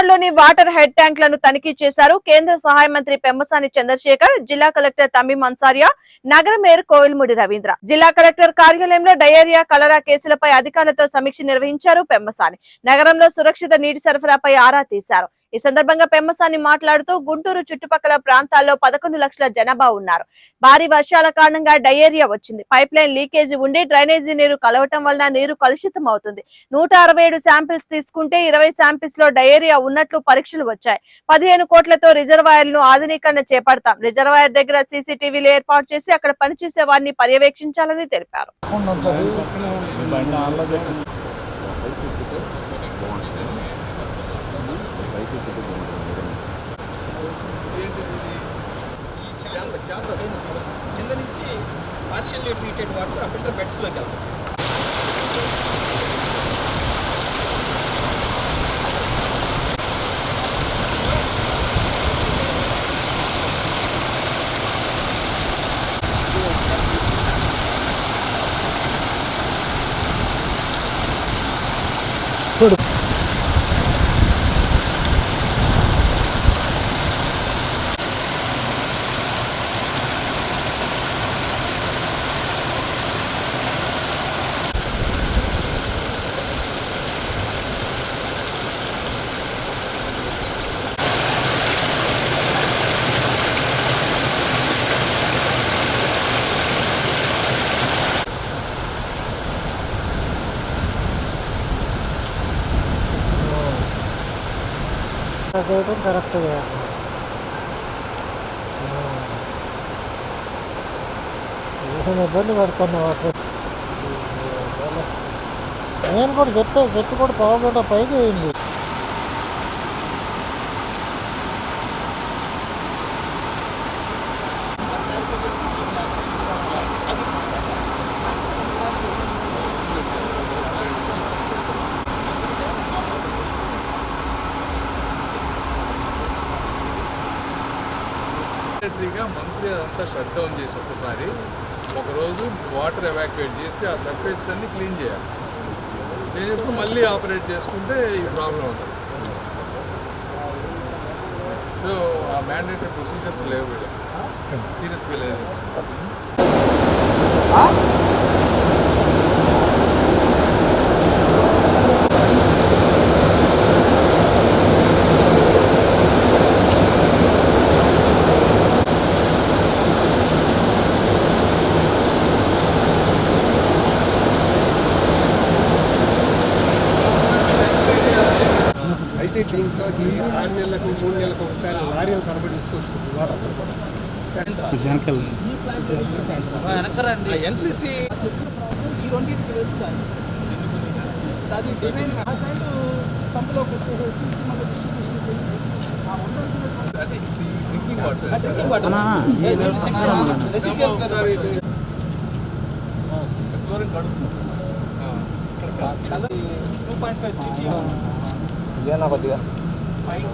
తమిళనాడులోని water head ట్యాంక్లను తనిఖీ చేశారు. కేంద్ర సహాయ మంత్రి పెమ్మసాని చంద్రశేఖర్ జిల్లా కలెక్టర్ తమ్మిం అన్సారియా నగర మేయర్ కోవిల్ముడి రవీంద్ర. జిల్లా కలెక్టర్ కార్యాలయంలో డయేరియా కలరా కేసులపై అధికారులతో సమీక్ష నిర్వహించారు పెమ్మసాని నగరంలో సురక్షిత నీటి సరఫరాపై ఆరా తీశారు. ఈ సందర్భంగా పెమ్మసాని మాట్లాడుతూ గుంటూరు చుట్టుపక్కల ప్రాంతాల్లో పదకొండు లక్షల జనాభా ఉన్నారు. భారీ వర్షాల కారణంగా డయేరియా వచ్చింది. పైప్ లైన్ లీకేజీ ఉండి డ్రైనేజీ నీరు కలవటం వలన నీరు కలుషితం అవుతుంది నూట అరవై ఏడు శాంపిల్స్ తీసుకుంటే ఇరవై శాంపిల్స్లో డయేరియా ఉన్నట్లు పరీక్షలు వచ్చాయి. పదిహేను కోట్లతో రిజర్వాయర్ను ఆధునీకరణ చేపడతాం. రిజర్వాయర్ దగ్గర సీసీటీవీలు ఏర్పాటు చేసి అక్కడ పనిచేసే వారిని పర్యవేక్షించాలని తెలిపారు. కింద నుంచి పార్షియల్లీ ట్రీటెడ్ వాటర్ ఆ ఫిల్టర్ బెడ్స్లోకి వెళ్తుంది చేయడం కరెక్ట్ ఏం ఇబ్బంది పడుతున్నా నేను కూడా చెప్తే చెట్టు కూడా పవర్ పైకి పోయింది సెక్రటరీగా మంత్లీ అదంతా షట్ డౌన్ చేసి ఒకసారి ఒకరోజు వాటర్ ఎవాక్యుయేట్ చేసి ఆ సర్ఫేస్ అన్ని క్లీన్ చేయాలి. క్లీన్ చేసుకుని మళ్ళీ ఆపరేట్ చేసుకుంటే ఈ ప్రాబ్లం ఉంటుంది సో ఆ మ్యాండేటరీ ప్రొసీజర్స్ లేవు సీరియస్గా లేదు అయితే దీంతో ఈ ఆరు నెలలకు మూడు నెలలకు ఒకసారి లారీలు తరబడి తీసుకొస్తుంది వాటర్ ఎన్సీసీ ఈ రెండింటికి వెళ్తాను అది డిజైన్ ఆ సైడ్ సంపలోకి వచ్చేసి మన distribution drinking water drinking water two point five five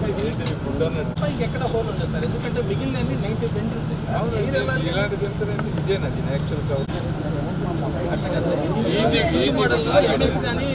అన్నట్టు ఫైవ్ ఎక్కడ హోల్ ఉండదు సార్ ఎందుకంటే మిగిలిన నైన్టీ బెంచ్ యాక్చువల్ కదా. ఈజీ ఈజీ మోడల్ కానీ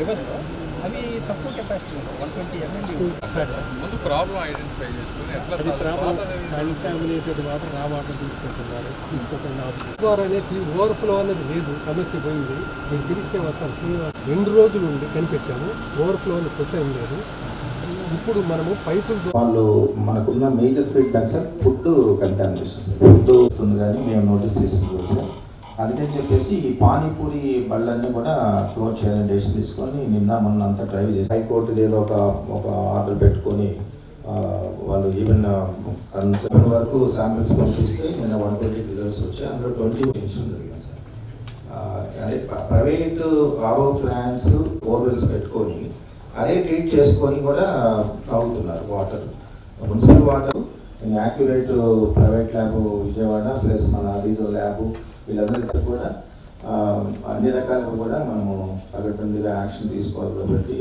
రివర్లో అవి తక్కువ కెపాసిటీ వస్తాయి. వన్ ట్వంటీ ఎంఎల్డీ ముందు ప్రాబ్లం ఐడెంటిఫై చేసుకుని ఎట్లా అది ప్రాబ్లం వాటర్ అనేది కంటామినేటెడ్ వాటర్ రా వాటర్ తీసుకుంటున్నారు తీసుకోకుండా ద్వారా అనేది ఓవర్ఫ్లో అనేది లేదు. సమస్య పోయింది. మీరు పిలిస్తే వస్తాను. రెండు రోజులు ఉండి కనిపెట్టాము. ఓవర్ఫ్లో అని క్వశ్చన్ లేదు. ఇప్పుడు మనము పైపుల వాళ్ళు మనకున్న major feedback sir food contamination sir. Food వస్తుంది కానీ మేము నోటీస్ చేసింది సార్. అందుకని చెప్పేసి ఈ పానీపూరి బళ్ళన్నీ కూడా క్లోజ్ చేయాలని డెసిషన్ తీసుకొని నిన్న మొన్న అంతా డ్రైవ్ చేసి హైకోర్టు ఏదో ఒక ఒక ఆర్డర్ పెట్టుకొని వాళ్ళు ఈవెన్ కన్సర్న్ వరకు శాంపిల్స్ పంపిస్తే నిన్న వన్ ట్వంటీ రిజల్ట్స్ వచ్చాయి. అందులో ట్వంటీ జరిగింది సార్. అదే ప్రైవేట్ ఆరో ప్లాంట్స్ బోర్వెల్స్ పెట్టుకొని అదే ట్రీట్ చేసుకొని కూడా తాగుతున్నారు water municipal water accurate private lab Vijayawada plus మన రీజనల్ ల్యాబ్ వీళ్ళందరికీ కూడా అన్ని రకాలుగా కూడా మనము పగడ్బందీగా యాక్షన్ తీసుకోవాలి కాబట్టి.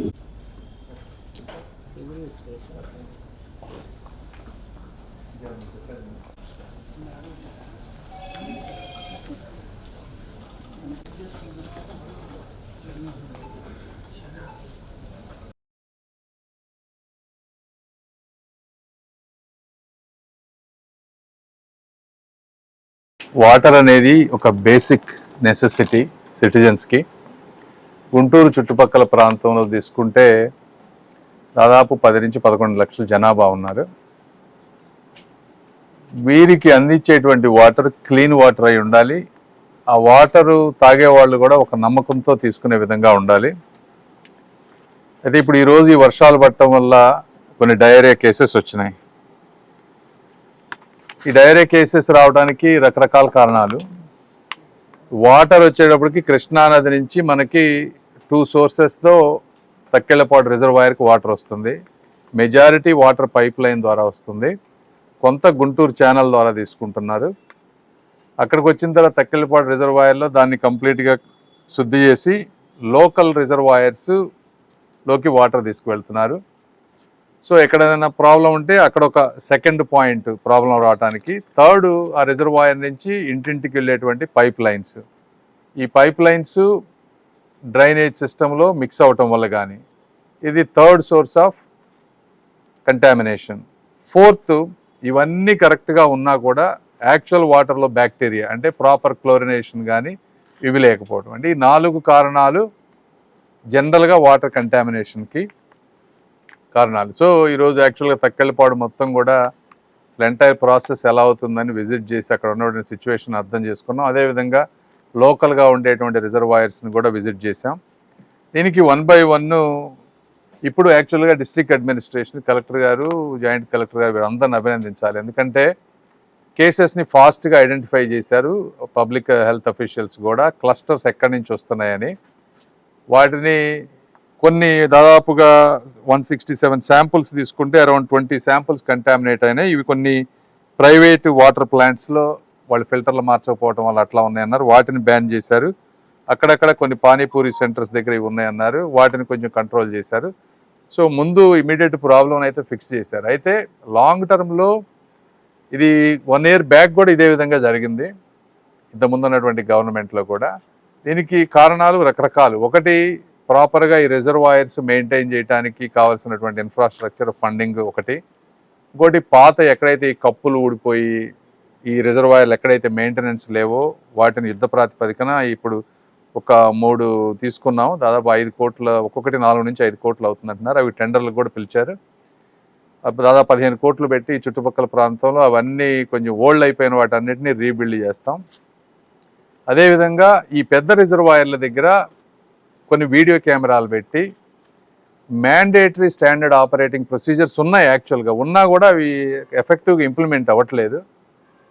వాటర్ అనేది ఒక బేసిక్ నెసెసిటీ సిటిజన్స్కి గుంటూరు చుట్టుపక్కల ప్రాంతంలో తీసుకుంటే దాదాపు పది నుంచి పదకొండు లక్షల జనాభా ఉన్నారు. వీరికి అందించేటువంటి వాటర్ క్లీన్ వాటర్ అయి ఉండాలి. ఆ వాటరు తాగే వాళ్ళు కూడా ఒక నమ్మకంతో తీసుకునే విధంగా ఉండాలి. అయితే ఇప్పుడు ఈరోజు ఈ వర్షాలు పడటం వల్ల కొన్ని డయేరియా కేసెస్ వచ్చినాయి. ఈ డయేరియా కేసెస్ రావడానికి రకరకాల కారణాలు. వాటర్ వచ్చేటప్పటికి కృష్ణానది నుంచి మనకి టూ సోర్సెస్తో తక్కెళ్ళపాడు రిజర్వాయర్కి వాటర్ వస్తుంది. మెజారిటీ వాటర్ పైప్ లైన్ ద్వారా వస్తుంది. కొంత గుంటూరు ఛానల్ ద్వారా తీసుకుంటున్నారు. అక్కడికి వచ్చిన తర్వాత తక్కెళ్ళపాడు రిజర్వాయర్లో దాన్ని కంప్లీట్గా శుద్ధి చేసి లోకల్ రిజర్వాయర్స్లోకి వాటర్ తీసుకువెళ్తున్నారు. సో ఎక్కడైనా ప్రాబ్లం ఉంటే అక్కడ ఒక సెకండ్ పాయింట్ ప్రాబ్లం రావడానికి థర్డ్ ఆ రిజర్వాయర్ నుంచి ఇంటింటికి వెళ్ళేటువంటి పైప్ లైన్స్. ఈ పైప్ లైన్స్ డ్రైనేజ్ సిస్టంలో మిక్స్ అవటం వల్ల కానీ ఇది third source of contamination fourth ఇవన్నీ కరెక్ట్గా ఉన్నా కూడా యాక్చువల్ వాటర్లో బ్యాక్టీరియా అంటే ప్రాపర్ క్లోరినేషన్ కానీ ఇవి లేకపోవడం అంటే ఈ నాలుగు కారణాలు జనరల్గా వాటర్ కంటామినేషన్కి కారణాలు. సో ఈరోజు యాక్చువల్గా తక్కెళ్ళపాడు మొత్తం కూడా అసలు ఎంటైర్ ప్రాసెస్ ఎలా అవుతుందని విజిట్ చేసి అక్కడ ఉన్నటువంటి సిచ్యువేషన్ అర్థం చేసుకున్నాం. అదేవిధంగా లోకల్గా ఉండేటువంటి రిజర్వాయర్స్ని కూడా విజిట్ చేశాం. దీనికి వన్ బై వన్ ఇప్పుడు యాక్చువల్గా డిస్ట్రిక్ట్ అడ్మినిస్ట్రేషన్ కలెక్టర్ గారు జాయింట్ కలెక్టర్ గారు వీరందరిని అభినందించాలి. ఎందుకంటే కేసెస్ని ఫాస్ట్గా ఐడెంటిఫై చేశారు పబ్లిక్ హెల్త్ అఫీషియల్స్ కూడా. క్లస్టర్స్ ఎక్కడి నుంచి వస్తున్నాయని వాటిని కొన్ని దాదాపుగా వన్ సిక్స్టీ సెవెన్ శాంపుల్స్ తీసుకుంటే అరౌండ్ ట్వంటీ శాంపుల్స్ కంటామినేట్ అయినాయి. ఇవి కొన్ని ప్రైవేట్ వాటర్ ప్లాంట్స్లో వాళ్ళు ఫిల్టర్లు మార్చకపోవడం వల్ల అట్లా ఉన్నాయన్నారు. వాటిని బ్యాన్ చేశారు. అక్కడక్కడ కొన్ని పానీపూరి సెంటర్స్ దగ్గర ఇవి ఉన్నాయన్నారు. వాటిని కొంచెం కంట్రోల్ చేశారు. సో ముందు ఇమీడియట్ ప్రాబ్లం అయితే ఫిక్స్ చేశారు. అయితే లాంగ్ టర్మ్లో ఇది వన్ ఇయర్ బ్యాక్ కూడా ఇదే విధంగా జరిగింది. ఇంతకుముందు ఉన్నటువంటి గవర్నమెంట్లో కూడా. దీనికి కారణాలు రకరకాలు. ఒకటి ప్రాపర్గా ఈ రిజర్వాయర్స్ మెయింటైన్ చేయడానికి కావాల్సినటువంటి ఇన్ఫ్రాస్ట్రక్చర్ ఫండింగ్ ఒకటి. ఇంకోటి పాత ఎక్కడైతే ఈ కప్పులు ఊడిపోయి ఈ రిజర్వాయర్లు ఎక్కడైతే మెయింటెనెన్స్ లేవో వాటిని యుద్ధ ప్రాతిపదికన ఇప్పుడు ఒక మూడు తీసుకున్నాం. దాదాపు ఐదు కోట్ల ఒక్కొక్కటి నాలుగు నుంచి ఐదు కోట్లు అవుతుందంటున్నారు. అవి టెండర్లు కూడా పిలిచారు. దాదాపు పదిహేను కోట్లు పెట్టి చుట్టుపక్కల ప్రాంతంలో అవన్నీ కొంచెం ఓల్డ్ అయిపోయిన వాటన్నిటిని రీబిల్డ్ చేస్తాం. అదేవిధంగా ఈ పెద్ద రిజర్వాయర్ల దగ్గర కొన్ని వీడియో కెమెరాలు పెట్టి మ్యాండేటరీ స్టాండర్డ్ ఆపరేటింగ్ ప్రొసీజర్స్ ఉన్నాయి యాక్చువల్గా ఉన్నా కూడా అవి ఎఫెక్టివ్గా ఇంప్లిమెంట్ అవ్వట్లేదు.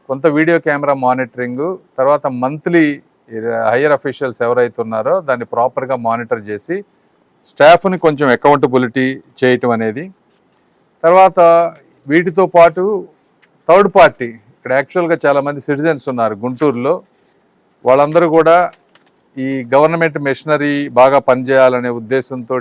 కొంత వీడియో కెమెరా మానిటరింగు తర్వాత మంత్లీ హయ్యర్ అఫీషియల్స్ ఎవరైతే ఉన్నారో దాన్ని ప్రాపర్గా మానిటర్ చేసి స్టాఫ్ని కొంచెం అకౌంటబిలిటీ చేయటం అనేది. తర్వాత వీటితో పాటు థర్డ్ పార్టీ ఇక్కడ యాక్చువల్గా చాలామంది సిటిజన్స్ ఉన్నారు గుంటూరులో. వాళ్ళందరూ కూడా ఈ గవర్నమెంట్ మెషినరీ బాగా పనిచేయాలనే ఉద్దేశంతో